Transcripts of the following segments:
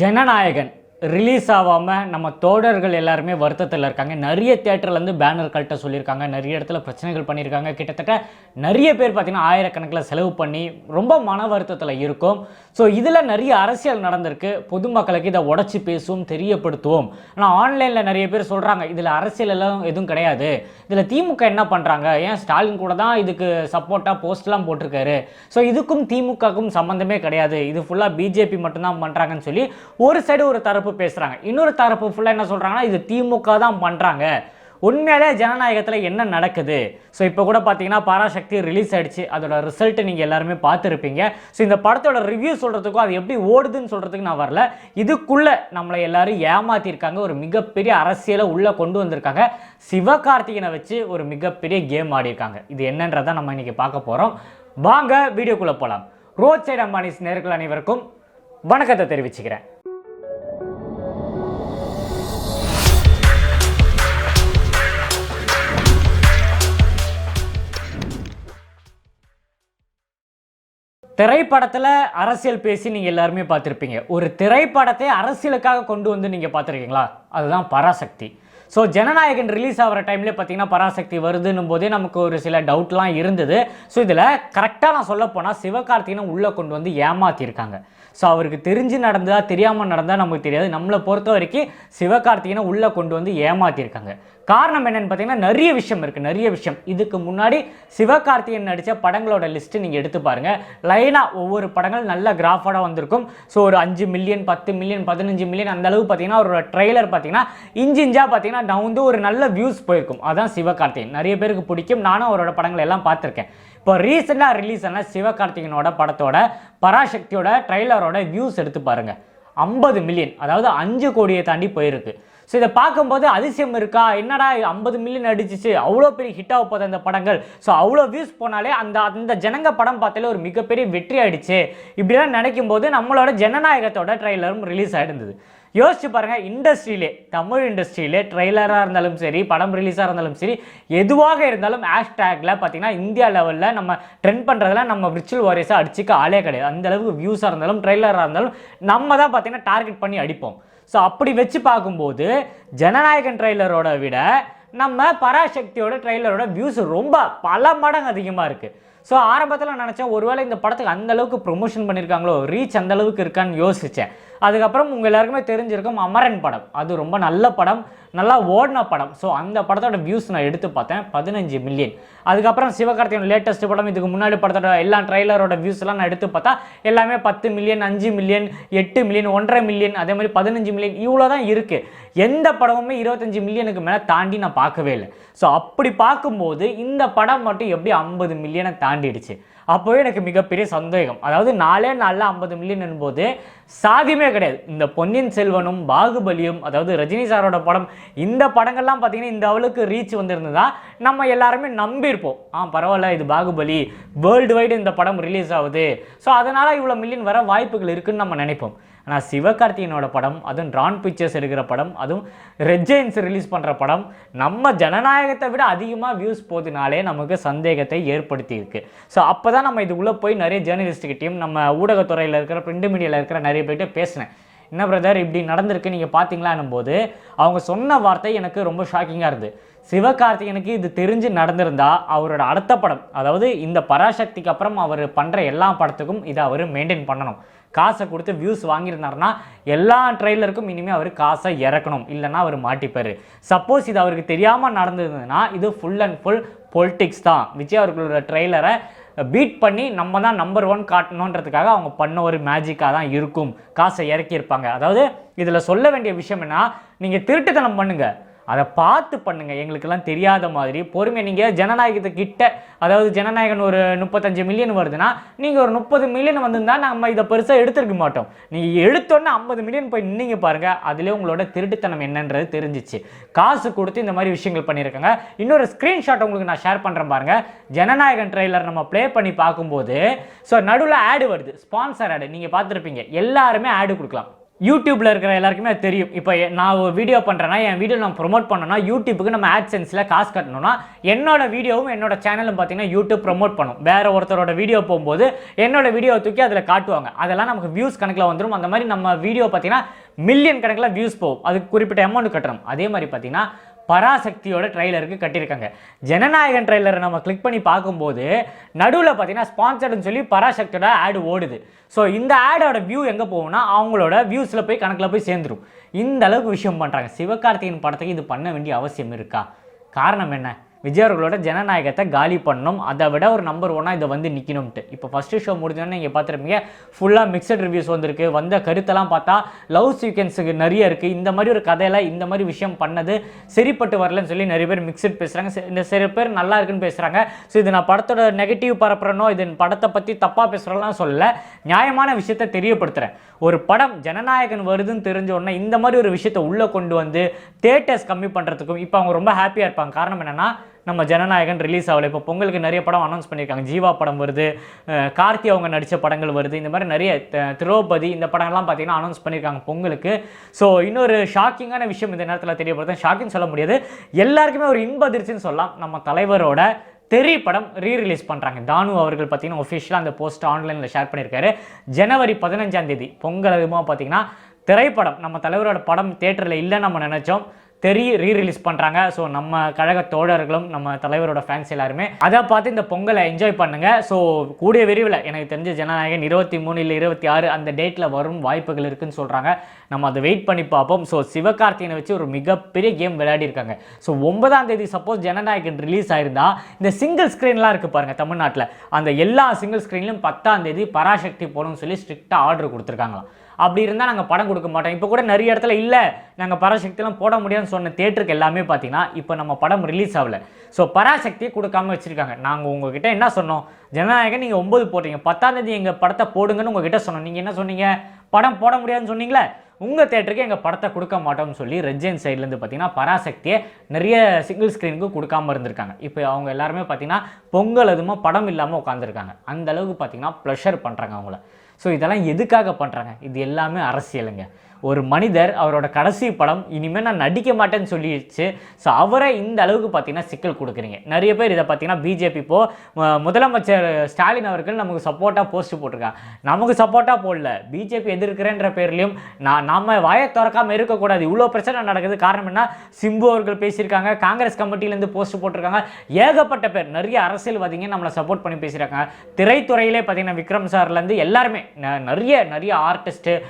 Jananayagan. Release ஆகாமல் நம்ம தோழர்கள் எல்லாருமே வருத்தத்தில் இருக்காங்க. நிறைய தேட்டர்லேருந்து பேனர் கழட்ட சொல்லியிருக்காங்க. நிறைய இடத்துல பிரச்சனைகள் பண்ணியிருக்காங்க. கிட்டத்தட்ட நிறைய பேர் பார்த்திங்கன்னா ஆயிரக்கணக்கில் செலவு பண்ணி ரொம்ப மன வருத்தத்தில் இருக்கும். ஸோ இதில் நிறைய அரசியல் நடந்திருக்கு. பொதுமக்களுக்கு இதை உடச்சி பேசுவோம் தெரியப்படுத்துவோம். ஆனால் ஆன்லைனில் நிறைய பேர் சொல்கிறாங்க இதில் அரசியல் எல்லாம் எதுவும் கிடையாது. இதில் திமுக என்ன பண்ணுறாங்க ஏன் ஸ்டாலின் கூட தான் இதுக்கு சப்போர்ட்டாக போஸ்ட்லாம் போட்டிருக்காரு? ஸோ இதுக்கும் திமுகவுக்கும் சம்மந்தமே கிடையாது. இது ஃபுல்லாக பிஜேபி மட்டும்தான் பண்ணுறாங்கன்னு சொல்லி ஒரு சைடு ஒரு தரப்பு பேசுகிறாங்க இன்னொரு தரப்பு ஃபுல்லாக என்ன சொல்கிறாங்கன்னா இது திமுக தான் பண்ணுறாங்க உண்மையிலே ஜனநாயகத்தில் என்ன நடக்குது? ஸோ இப்போ கூட பார்த்தீங்கன்னா பராசக்தி ரிலீஸ் ஆகிடுச்சு அதோட ரிசல்ட்டு நீங்கள் எல்லாருமே பார்த்துருப்பீங்க. ஸோ இந்த படத்தோட ரிவ்யூ சொல்கிறதுக்கும் அது எப்படி ஓடுதுன்னு சொல்கிறதுக்கு நான் வரல. இதுக்குள்ளே நம்மளை எல்லாரும் ஏமாற்றிருக்காங்க ஒரு மிகப்பெரிய அரசியலை உள்ளே கொண்டு வந்திருக்காங்க. சிவகார்த்திகனை வச்சு ஒரு மிகப்பெரிய கேம் ஆடியிருக்காங்க. இது என்னன்றதை நம்ம இன்னைக்கு பார்க்க போகிறோம் வாங்க வீடியோக்குள்ளே போகலாம் ரோட் சைடு அம்பானிஸ் நேர்கள் அனைவருக்கும் வணக்கத்தை தெரிவிச்சுக்கிறேன். திரைப்படத்தில் அரசியல் பேசி நீங்கள் எல்லாருமே பார்த்துருப்பீங்க. ஒரு திரைப்படத்தை அரசியலுக்காக கொண்டு வந்து நீங்கள் பார்த்துருக்கீங்களா? அதுதான் பராசக்தி. ஸோ ஜனநாயகன் ரிலீஸ் ஆகிற டைம்லேயே பார்த்தீங்கன்னா பராசக்தி வருதுன்னும் போதே நமக்கு ஒரு சில டவுட்லாம் இருந்தது. ஸோ இதில் கரெக்டாக நான் சொல்ல போனால் சிவகார்த்திகனை உள்ளே கொண்டு வந்து ஏமாற்றிருக்காங்க ஸோ அவருக்கு தெரிஞ்சு நடந்ததா தெரியாமல் நடந்தா நமக்கு தெரியாது. நம்மளை பொறுத்த வரைக்கும் சிவகார்த்திகனை உள்ளே கொண்டு வந்து ஏமாற்றிருக்காங்க காரணம் என்னன்னு பார்த்தீங்கன்னா நிறைய விஷயம் இருக்குது நிறைய விஷயம். இதுக்கு முன்னாடி சிவகார்த்திகேயன் நடித்த படங்களோட லிஸ்ட்டு நீங்கள் எடுத்து பாருங்கள் லைனாக ஒவ்வொரு படங்கள் நல்ல கிராஃபோட வந்திருக்கும். ஸோ ஒரு அஞ்சு மில்லியன் பத்து மில்லியன் பதினஞ்சு மில்லியன் அந்த அளவு பார்த்தீங்கன்னா அவரோட ட்ரெய்லர் பார்த்தீங்கன்னா இஞ்சி இஞ்சாக பார்த்தீங்கன்னா நான் வந்து ஒரு நல்ல வியூஸ் போயிருக்கும். அதான் சிவகார்த்திகேயன். நிறைய பேருக்கு பிடிக்கும். நானும் அவரோட படங்கள் எல்லாம் பார்த்துருக்கேன். இப்போ ரீசெண்டாக ரிலீஸ் ஆன சிவகார்த்திகனோட படத்தோட பராசக்தியோட ட்ரெய்லரோட வியூஸ் எடுத்து பாருங்கள் ஐம்பது மில்லியன் அதாவது அஞ்சு கோடியை தாண்டி போயிருக்கு. ஸோ இதை பார்க்கும்போது அதிசயம் இருக்கா? என்னடா ஐம்பது மில்லியன் அடிச்சிச்சு? அவ்வளோ பெரிய ஹிட் ஆக போகுது அந்த படங்கள். ஸோ அவ்வளோ வியூஸ் போனாலே அந்த அந்த ஜனங்க படம் பார்த்தாலே ஒரு மிகப்பெரிய வெற்றி ஆயிடுச்சு. இப்படிலாம் நினைக்கும் போது நம்மளோட ஜனநாயகத்தோட ட்ரெய்லரும் ரிலீஸ் ஆகிருந்தது யோசிச்சு பாருங்க இண்டஸ்ட்ரியிலே தமிழ் இண்டஸ்ட்ரியிலே ட்ரெய்லராக இருந்தாலும் சரி படம் ரிலீஸாக இருந்தாலும் சரி எதுவாக இருந்தாலும் ஹேஷ்டேக்கில் பார்த்தீங்கன்னா இந்தியா லெவலில் நம்ம ட்ரெண்ட் பண்ணுறதுல நம்ம விர்ச்சுவல் வாரியஸாக அடிச்சுக்க ஆளே கிடையாது. அந்த அளவுக்கு வியூஸாக இருந்தாலும் ட்ரெய்லராக இருந்தாலும் நம்ம தான் பார்த்தீங்கன்னா டார்கெட் பண்ணி அடிப்போம். ஸோ அப்படி வச்சு பார்க்கும்போது ஜனநாயகன் ட்ரெய்லரோட விட நம்ம பராசக்தியோட ட்ரெய்லரோட வியூஸ் ரொம்ப பல மடங்கு அதிகமாக இருக்குது ஸோ ஆரம்பத்தில் நினச்சேன் ஒருவேளை இந்த படத்துக்கு அந்தளவுக்கு ப்ரொமோஷன் பண்ணியிருக்காங்களோ ரீச் அந்த அளவுக்கு இருக்கான்னு யோசித்தேன் அதுக்கப்புறம் உங்கள் எல்லாருக்குமே தெரிஞ்சிருக்கும் அமரன் படம். அது ரொம்ப நல்ல படம் நல்லா ஓடின படம். ஸோ அந்த படத்தோட வியூஸ் நான் எடுத்து பார்த்தேன். பதினஞ்சு மில்லியன் அதுக்கப்புறம் சிவகார்த்திகன் லேட்டஸ்ட் படம் இதுக்கு முன்னாடி படத்தோட எல்லா ட்ரெய்லரோட வியூஸ்லாம் நான் எடுத்து பார்த்தா எல்லாமே பத்து மில்லியன் அஞ்சு மில்லியன் எட்டு மில்லியன் ஒன்றரை மில்லியன் அதே மாதிரி பதினஞ்சு மில்லியன் இவ்வளோ தான் இருக்குது எந்த படமுமே இருபத்தஞ்சு மில்லியனுக்கு மேலே தாண்டி நான் பார்க்கவே இல்லை. ஸோ அப்படி பார்க்கும்போது இந்த படம் மட்டும் எப்படி ஐம்பது மில்லியனை தாண்டிடுச்சு. அப்போவே எனக்கு மிகப்பெரிய சந்தேகம். அதாவது நாலே நாளில் ஐம்பது மில்லியன் போது சாதியமே கிடையாது. இந்த பொன்னியின் செல்வனும் பாகுபலியும் அதாவது ரஜினி சாரோட படம் இந்த படங்கள்லாம் பார்த்தீங்கன்னா இந்த அளவுக்கு ரீச் வந்திருந்ததா நம்ம எல்லாருமே நம்பியிருப்போம். ஆ பரவாயில்ல இது பாகுபலி வேர்ல்டு வைடு இந்த படம் ரிலீஸ் ஆகுது. ஸோ அதனால் இவ்வளோ மில்லியன் வர வாய்ப்புகள் இருக்குன்னு நம்ம நினைப்போம். ஆனால் சிவகார்த்திகனோட படம் அதுவும் ட்ரான் பிக்சர்ஸ் எடுக்கிற படம் அதுவும் ரெஜெயின்ஸ் ரிலீஸ் பண்ணுற படம் நம்ம ஜனநாயகத்தை விட அதிகமாக வியூஸ் போதுனாலே நமக்கு சந்தேகத்தை ஏற்படுத்தியிருக்கு. ஸோ அப்போ தான் நம்ம இதுக்குள்ளே போய் நிறைய ஜேர்னலிஸ்ட்டுக்கிட்டையும் நம்ம ஊடகத்துறையில் இருக்கிற பிரிண்ட் மீடியாவில் இருக்கிற நிறைய பேர்கிட்ட பேசினேன். என்ன பிரதர் இப்படி நடந்திருக்கு நீங்கள் பார்த்தீங்களான்னும் போது அவங்க சொன்ன வார்த்தை எனக்கு ரொம்ப ஷாக்கிங்காக இருந்தது. சிவகார்த்திகனுக்கு இது தெரிஞ்சு நடந்திருந்தா அவரோட அடுத்த படம் அதாவது இந்த பராசக்திக்கு அப்புறம் அவர் பண்ணுற எல்லா படத்துக்கும் இதை அவர் மெயின்டைன் பண்ணணும். காசை கொடுத்து வியூஸ் வாங்கியிருந்தாருன்னா எல்லா ட்ரெய்லருக்கும் இனிமேல் அவர் காசை இறக்கணும். இல்லைன்னா அவர் மாட்டிப்பார். சப்போஸ் இது அவருக்கு தெரியாமல் நடந்ததுன்னா இது ஃபுல் அண்ட் ஃபுல் பொலிட்டிக்ஸ் தான். விஜய் அவர்களோட ட்ரெய்லரை பீட் பண்ணி நம்ம தான் நம்பர் ஒன் காட்டணுன்றதுக்காக அவங்க பண்ண ஒரு மேஜிக்காக தான் இருக்கும். காசை இறக்கியிருப்பாங்க. அதாவது இதில் சொல்ல வேண்டிய விஷயம் என்ன நீங்கள் திருட்டுத்தனம் பண்ணுங்கள் அதை பார்த்து பண்ணுங்கள் எங்களுக்கெல்லாம் தெரியாத மாதிரி. பொறுமையை நீங்கள் ஜனநாயகத்தை கிட்ட அதாவது ஜனநாயகன் ஒரு முப்பத்தஞ்சு மில்லியன் வருதுன்னா நீங்கள் ஒரு முப்பது மில்லியன் வந்திருந்தா நம்ம இதை பெருசாக எடுத்துருக்க மாட்டோம். நீங்கள் எடுத்தோன்னே ஐம்பது மில்லியன் போய் நின்னீங்க பாருங்கள் அதிலே உங்களோட திருட்டுத்தனம் என்னன்றது தெரிஞ்சிச்சு. காசு கொடுத்து இந்த மாதிரி விஷயங்கள் பண்ணியிருக்காங்க. இன்னொரு ஸ்க்ரீன்ஷாட் உங்களுக்கு நான் ஷேர் பண்ணுறேன் பாருங்கள் ஜனநாயகன் ட்ரெய்லர் நம்ம ப்ளே பண்ணி பார்க்கும்போது ஸோ நடுவில் ஆடு வருது. ஸ்பான்சர் ஆடு நீங்கள் பார்த்துருப்பீங்க. எல்லாருமே ஆடு கொடுக்கலாம். யூடியூப்பில் இருக்கிற எல்லாருக்குமே அது தெரியும். இப்போ நான் ஒரு வீடியோ பண்ணுறேன்னா என் வீடியோ நான் ப்ரோமோட் பண்ணோன்னா யூடியூப்புக்கு நம்ம AdSenseல காசு கட்டணும்னா என்னோட வீடியோவும் என்னோட சேனலும் பார்த்தீங்கன்னா யூடியூப் ப்ரோமோட் பண்ணும். வேறு ஒருத்தரோட வீடியோ போகும்போது என்னோட வீடியோ தூக்கி அதில் காட்டுவாங்க. அதெல்லாம் நமக்கு வியூஸ் கணக்கில் வந்துடும் அந்த மாதிரி நம்ம வீடியோ பார்த்தீங்கன்னா மில்லியன் கணக்கில் வியூஸ் போகும். அதுக்கு குறிப்பிட்ட அமௌண்ட் கட்டணும். அதே மாதிரி பார்த்தீங்கன்னா பராசக்தியோட ட்ரெய்லருக்கு கட்டியிருக்காங்க. ஜனநாயகன் ட்ரெய்லரை நம்ம கிளிக் பண்ணி பார்க்கும்போது நடுவில் பார்த்தீங்கன்னா ஸ்பான்சர்டுன்னு சொல்லி பராசக்தியோட ஆடு ஓடுது. ஸோ இந்த ஆடோட வியூ எங்கே போகும்னா அவங்களோட வியூஸில் போய் கணக்கில் போய் சேர்ந்துரும். இந்த அளவுக்கு விஷயம் பண்ணுறாங்க சிவகார்த்திகேயன் படத்துக்கு இது பண்ண வேண்டிய அவசியம் இருக்கா? காரணம் என்ன? விஜய் அவர்களோட ஜனநாயகத்தை காலி பண்ணணும் அதை விட ஒரு நம்பர் ஒன்னாக இதை வந்து நிற்கணும்ட்டு இப்போ ஃபஸ்ட்டு ஷோ முடிஞ்சோன்னே நீங்கள் பார்த்துருப்பீங்க ஃபுல்லாக மிக்சட் ரிவ்யூஸ் வந்திருக்கு. வந்த கருத்தெல்லாம் பார்த்தா லவ் சீக்வன்ஸுக்கு நிறைய இருக்குது இந்த மாதிரி ஒரு கதையில் இந்த மாதிரி விஷயம் பண்ணது சரிப்பட்டு வரலன்னு சொல்லி நிறைய பேர் மிக்சட் பேசுகிறாங்க இந்த சில பேர் நல்லா இருக்குன்னு பேசுகிறாங்க ஸோ இது நான் படத்தோட நெகட்டிவ் பரப்புறனோ இது படத்தை பற்றி தப்பாக பேசுகிறோம்லாம் சொல்லலை. நியாயமான விஷயத்தை தெரியப்படுத்துகிறேன் ஒரு படம் ஜனநாயகன் வருதுன்னு தெரிஞ்ச உடனே இந்த மாதிரி ஒரு விஷயத்தை உள்ளே கொண்டு வந்து தேட்டர்ஸ் கம்மி பண்ணுறதுக்கும் இப்போ அவங்க ரொம்ப ஹாப்பியாக இருப்பாங்க. காரணம் என்னென்னா நம்ம ஜனநாயகன் ரிலீஸ் ஆகலை. இப்போ பொங்கலுக்கு நிறைய படம் அனௌன்ஸ் பண்ணியிருக்காங்க. ஜீவா படம் வருது கார்த்தி அவங்க நடித்த படங்கள் வருது. இந்த மாதிரி நிறைய த- திரௌபதி இந்த படங்கள்லாம் பார்த்தீங்கன்னா அனௌன்ஸ் பண்ணியிருக்காங்க பொங்கலுக்கு. ஸோ இன்னொரு ஷாக்கிங்கான விஷயம் இந்த நேரத்தில் தெரியப்படுது ஷாக்கிங் சொல்ல முடியாது. எல்லாருக்குமே ஒரு இன்ப அதிர்ச்சின்னு சொல்லலாம். நம்ம தலைவரோட தெரி படம் ரீ ரிலீஸ் பண்ணுறாங்க தானு அவர்கள் பார்த்தீங்கன்னா ஒஃபிஷியலாக அந்த போஸ்ட் ஆன்லைனில் ஷேர் பண்ணியிருக்காரு. ஜனவரி பதினஞ்சாம் தேதி பொங்கல் அதுமாக பார்த்தீங்கன்னா திரைப்படம் நம்ம தலைவரோட படம் தேட்டரில் இல்லைன்னு நம்ம நினச்சோம். தெரிய ரீ ரிலீஸ் பண்ணுறாங்க ஸோ நம்ம கழக தோழர்களும் நம்ம தலைவரோட ஃபேன்ஸ் எல்லாருமே அதை பார்த்து இந்த பொங்கலை என்ஜாய் பண்ணுங்கள் ஸோ கூடிய விரைவில் எனக்கு தெரிஞ்ச ஜனநாயகன் இருபத்தி மூணு இல்லை இருபத்தி ஆறு அந்த டேட்டில் வரும் வாய்ப்புகள் இருக்குன்னு சொல்கிறாங்க நம்ம அதை வெயிட் பண்ணி பார்ப்போம். ஸோ சிவகார்த்திகனை வச்சு ஒரு மிகப்பெரிய கேம் விளையாடி இருக்காங்க. ஸோ ஒன்பதாம் தேதி சப்போஸ் ஜனநாயகன் ரிலீஸ் ஆயிருந்தா இந்த சிங்கிள் ஸ்க்ரீன்லாம் இருக்குது பாருங்கள் தமிழ்நாட்டில். அந்த எல்லா சிங்கிள் ஸ்க்ரீன்லையும் பத்தாம் தேதி பராசக்தி போகணும்னு சொல்லி ஸ்ட்ரிக்டாக ஆர்டர் கொடுத்துருக்காங்களாம். அப்படி இருந்தால் நாங்கள் படம் கொடுக்க மாட்டோம். இப்போ கூட நிறைய இடத்துல இல்லை. நாங்கள் பராசக்திலாம் போட முடியாதுன்னு சொன்ன தேட்டருக்கு எல்லாமே பார்த்தீங்கன்னா இப்போ நம்ம படம் ரிலீஸ் ஆகலை. ஸோ பராசக்தியை கொடுக்காம வச்சுருக்காங்க. நாங்கள் உங்ககிட்ட என்ன சொன்னோம்? ஜனநாயகன் நீங்கள் ஒம்பது போட்டீங்க. பத்தாம் தேதி எங்கள் படத்தை போடுங்கன்னு உங்ககிட்ட சொன்னோம். நீங்கள் என்ன சொன்னீங்க? படம் போட முடியாதுன்னு சொன்னீங்களே? உங்கள் தேட்டருக்கு எங்கள் படத்தை கொடுக்க மாட்டோம்னு சொல்லி ரெஜன் சைட்லேருந்து பார்த்தீங்கன்னா பராசக்தியை நிறைய சிங்கிள் ஸ்க்ரீனுக்கு கொடுக்காம இருந்திருக்காங்க. இப்போ அவங்க எல்லாருமே பார்த்தீங்கன்னா பொங்கல் அதுமா படம் இல்லாமல் உட்காந்துருக்காங்க அந்த அளவுக்கு பார்த்தீங்கன்னா ப்ளஷர் பண்ணுறாங்க அவங்கள. ஸோ இதெல்லாம் எதுக்காக பண்ணுறாங்க இது எல்லாமே அரசியலுங்க. ஒரு மனிதர் அவரோட கடைசி படம் இனிமேல் நான் நடிக்க மாட்டேன்னு சொல்லிடுச்சு. ஸோ அவரை இந்த அளவுக்கு பார்த்தீங்கன்னா சிக்கல் கொடுக்குறீங்க. நிறைய பேர் இதை பார்த்தீங்கன்னா பிஜேபி இப்போ முதலமைச்சர் ஸ்டாலின் அவர்கள் நமக்கு சப்போர்ட்டாக போஸ்ட் போட்டிருக்காங்க. நமக்கு சப்போர்ட்டாக போடல. பிஜேபி எதிர்க்கிறேன்ற பேர்லையும் நான் நாம வாயை திறக்காமல் இருக்கக்கூடாது. இவ்வளோ பிரச்சனை நடக்குது. காரணம் என்ன? சிம்பு அவர்கள் பேசியிருக்காங்க. காங்கிரஸ் கமிட்டிலேருந்து போஸ்ட் போட்டிருக்காங்க. ஏகப்பட்ட பேர் நிறைய அரசியல்வாதிங்க நம்மளை சப்போர்ட் பண்ணி பேசியிருக்காங்க. திரைத்துறையிலே பார்த்தீங்கன்னா விக்ரம் சார்லேருந்து எல்லாருமே ந- நிறைய நிறைய ஆர்டிஸ்ட்டு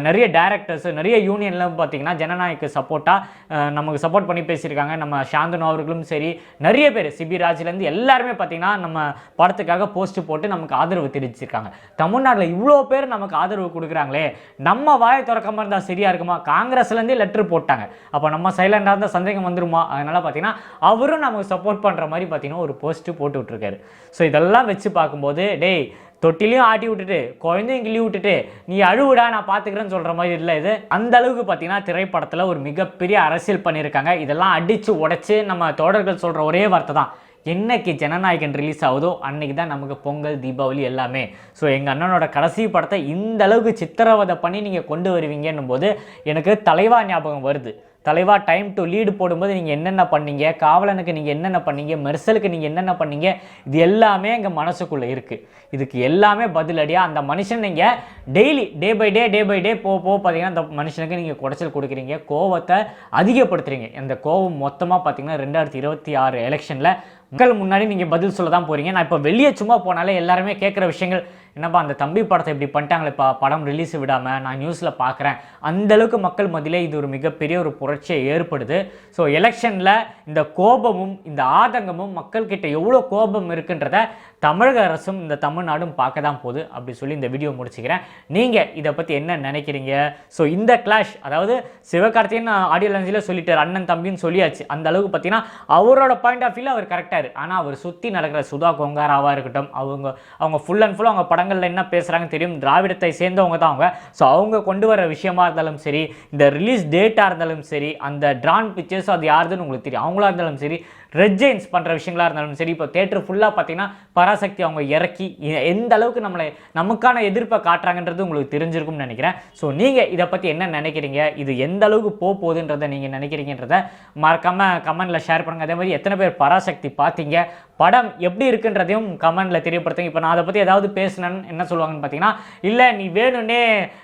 நிறைய டேரக்டர்ஸ் நிறைய யூனியன்லாம் பார்த்தீங்கன்னா ஜனநாயக சப்போர்ட்டாக நமக்கு சப்போர்ட் பண்ணி பேசியிருக்காங்க. நம்ம சாந்தனு அவர்களும் சரி நிறைய பேர் சிபிராஜ்லேருந்து எல்லாருமே பார்த்தீங்கன்னா நம்ம படத்துக்காக போஸ்ட் போட்டு நமக்கு ஆதரவு தெரிவிச்சிருக்காங்க. தமிழ்நாட்டில் இவ்வளோ பேர் நமக்கு ஆதரவு கொடுக்குறாங்களே நம்ம வாயை திறக்காமல் இருந்தால் சரியா இருக்குமா? காங்கிரஸ்லேருந்தே லெட்டர் போட்டாங்க. அப்போ நம்ம சைலண்டாக இருந்தால் சந்தேகம் வந்துருமா? அதனால் பார்த்தீங்கன்னா அவரும் நமக்கு சப்போர்ட் பண்ணுற மாதிரி பார்த்தீங்கன்னா ஒரு போஸ்ட்டு போட்டு விட்ருக்காரு ஸோ இதெல்லாம் வச்சு பார்க்கும்போது டேய் தொட்டிலையும் ஆட்டி விட்டுட்டு குழந்தையும் கிள்ளி விட்டுட்டு நீ அழுவிடா நான் பார்த்துக்கிறேன்னு சொல்கிற மாதிரி இல்லை இது. அந்த அளவுக்கு பார்த்தீங்கன்னா திரைப்படத்தில் ஒரு மிகப்பெரிய அரசியல் பண்ணியிருக்காங்க. இதெல்லாம் அடித்து உடைச்சு நம்ம தோழர்கள் சொல்கிற ஒரே வார்த்தை தான். என்னைக்கு ஜனநாயகன் ரிலீஸ் ஆகுதோ அன்னைக்கு தான் நமக்கு பொங்கல் தீபாவளி எல்லாமே. ஸோ எங்கள் அண்ணனோட கடைசி படத்தை இந்த அளவுக்கு சித்திரவதை பண்ணி நீங்கள் கொண்டு வருவீங்கன்னும் போது எனக்கு தலைவா ஞாபகம் வருது. தலைவா டைம் டு லீடு போடும்போது நீங்கள் என்னென்ன பண்ணீங்க? காவலனுக்கு நீங்கள் என்னென்ன பண்ணீங்க? மெர்சலுக்கு நீங்கள் என்னென்ன பண்ணீங்க? இது எல்லாமே எங்கள் மனசுக்குள்ளே இருக்குது இதுக்கு எல்லாமே பதிலடியாக அந்த மனுஷன் நீங்கள் daily day by day day by day போக போக பார்த்தீங்கன்னா அந்த மனுஷனுக்கு நீங்கள் குடைச்சல் கொடுக்குறீங்க. கோவத்தை அதிகப்படுத்துறீங்க. அந்த கோவம் மொத்தமாக பார்த்தீங்கன்னா ரெண்டாயிரத்தி இருபத்தி ஆறு எலெக்ஷனில் மக்கள் முன்னாடி நீங்கள் பதில் சொல்ல தான் போகிறீங்க நான் இப்போ வெளியே சும்மா போனாலே எல்லாருமே கேட்குற விஷயங்கள் என்னப்பா அந்த தம்பி படத்தை இப்படி பண்ணிட்டாங்களேப்பா படம் ரிலீஸ் விடாமல் நான் நியூஸில் பார்க்குறேன் அந்த அளவுக்கு மக்கள் மத்தியிலே இது ஒரு மிகப்பெரிய ஒரு புரட்சியை ஏற்படுது. ஸோ எலெக்ஷனில் இந்த கோபமும் இந்த ஆதங்கமும் மக்கள்கிட்ட எவ்வளோ கோபம் இருக்குன்றத தமிழக அரசும் இந்த தமிழ்நாடும் பார்க்க தான் போகுது அப்படி சொல்லி இந்த வீடியோ முடிச்சுக்கிறேன். நீங்கள் இதை பற்றி என்ன நினைக்கிறீங்க? ஸோ இந்த கிளாஷ் அதாவது சிவகார்த்தியன் ஆடியோ லஞ்சில் சொல்லிட்டார் அண்ணன் தம்பின்னு சொல்லியாச்சு. அந்த அளவுக்கு பார்த்தீங்கன்னா அவரோட பாயிண்ட் ஆஃப் வியூவில் அவர் கரெக்டாக ஆனால் அவர் சுற்றி நடக்கிற சுதா கொங்காராவாக இருக்கட்டும் அவங்க அவங்க ஃபுல் அண்ட் ஃபுல் அவங்க படங்களில் என்ன பேசுகிறாங்கன்னு தெரியும். திராவிடத்தை சேர்ந்தவங்க தான் அவங்க. ஸோ அவங்க கொண்டு வர விஷயமா இருந்தாலும் சரி இந்த ரிலீஸ் டேட்டாக இருந்தாலும் சரி அந்த ட்ரான் பிக்சர்ஸ் அது யாருதுன்னு உங்களுக்கு தெரியும். அவங்களா இருந்தாலும் சரி ரெட் பண்ணுற விஷயங்களா இருந்தாலும் சரி இப்போ தேட்டர் ஃபுல்லாக பார்த்தீங்கன்னா பராசக்தி அவங்க இறக்கி எ- எந்த அளவுக்கு நம்மளை நமக்கான எதிர்ப்பை காட்டுறாங்கன்றது உங்களுக்கு தெரிஞ்சிருக்கும்னு நினைக்கிறேன். ஸோ நீங்கள் இதை பற்றி என்ன நினைக்கிறீங்க? இது எந்த அளவுக்கு போக போகுதுன்றதை நீங்கள் நினைக்கிறீங்கன்றத மறக்காமல் கமெண்ட்டில் ஷேர் பண்ணுங்கள் அதே மாதிரி எத்தனை பேர் பராசக்தி பார்த்தீங்க? படம் எப்படி இருக்குன்றதையும் கமெண்ட்டில் தெரியப்படுத்துங்க. இப்போ நான் அதை பற்றி ஏதாவது பேசினேன்னு என்ன சொல்லுவாங்கன்னு பார்த்தீங்கன்னா இல்லை நீ வேணும்னே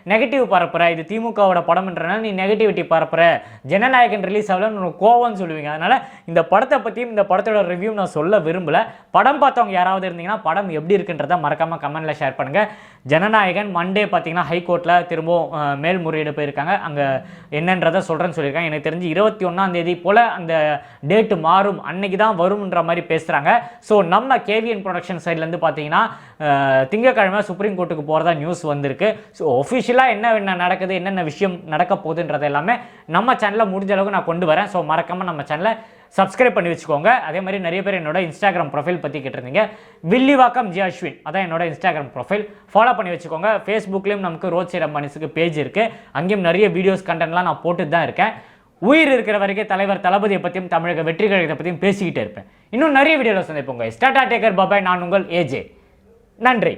நெகட்டிவ் பரப்புற. இது திமுகவோட படம்ன்றனால நீ நெகட்டிவிட்டி பரப்புற. ஜனநாயகன் ரிலீஸ் ஆகலன்னு கோவம்னு சொல்லுவீங்க. அதனால் இந்த படத்தை பற்றி பற்றியும் இந்த படத்தோட ரிவ்யூ நான் சொல்ல விரும்பல. படம் பார்த்தவங்க யாராவது இருந்தீங்கன்னா படம் எப்படி இருக்குன்றதை மறக்காமல் கமெண்ட்டில் ஷேர் பண்ணுங்கள் ஜனநாயகன் மண்டே பார்த்தீங்கன்னா ஹைகோர்ட்டில் திரும்பவும் மேல்முறையீடு போயிருக்காங்க. அங்கே என்னன்றதை சொல்கிறேன்னு சொல்லியிருக்காங்க. எனக்கு தெரிஞ்சு இருபத்தி ஒன்றாம் தேதி போல் அந்த டேட்டு மாறும். அன்னைக்கு தான் வரும்ன்ற மாதிரி பேசுகிறாங்க ஸோ நம்ம கேவிஎன் ப்ரொடக்ஷன் சைட்லேருந்து பார்த்தீங்கன்னா திங்கக்கிழமை திங்கட்கிழமை சுப்ரீம் கோர்ட்டுக்கு போகிறதா நியூஸ் வந்திருக்கு. ஸோ ஒஃபிஷியலாக என்ன என்ன நடக்குது என்னென்ன விஷயம் நடக்க போகுதுன்றது எல்லாமே நம்ம சேனலில் முடிஞ்ச அளவுக்கு நான் கொண்டு வரேன். ஸோ மறக்காமல் நம்ம சேனலை சப்ஸ்கிரைப் பண்ணி வச்சுக்கோங்க. அதே மாதிரி நிறைய பேர் என்னோட இன்ஸ்டாகிராம் ப்ரொஃபைல் பற்றி கேட்டிருந்தீங்க. வில்லிவாக்கம் ஜி அஸ்வின். அதான் என்னோட இன்ஸ்டாகிராம் ப்ரொஃபைல் ஃபாலோ பண்ணி வச்சுக்கோங்க. ஃபேஸ்புக்லேயும் நமக்கு ரோட் சைட் அம்பானிஸுக்கு பேஜ் இருக்குது அங்கேயும் நிறைய வீடியோஸ் கண்டென்ட்லாம் நான் போட்டு தான் இருக்கேன். உயிர் இருக்கிற வரைக்கும் தலைவர் தளபதியை பற்றியும் தமிழக வெற்றி கழகத்தை பற்றியும் பேசிக்கிட்டே இருப்பேன். இன்னும் நிறைய வீடியோவில் சந்திப்போங்க ஸ்டாட்டா டேக்கர் பாபாய் நான் உங்கள் ஏஜே நன்றி.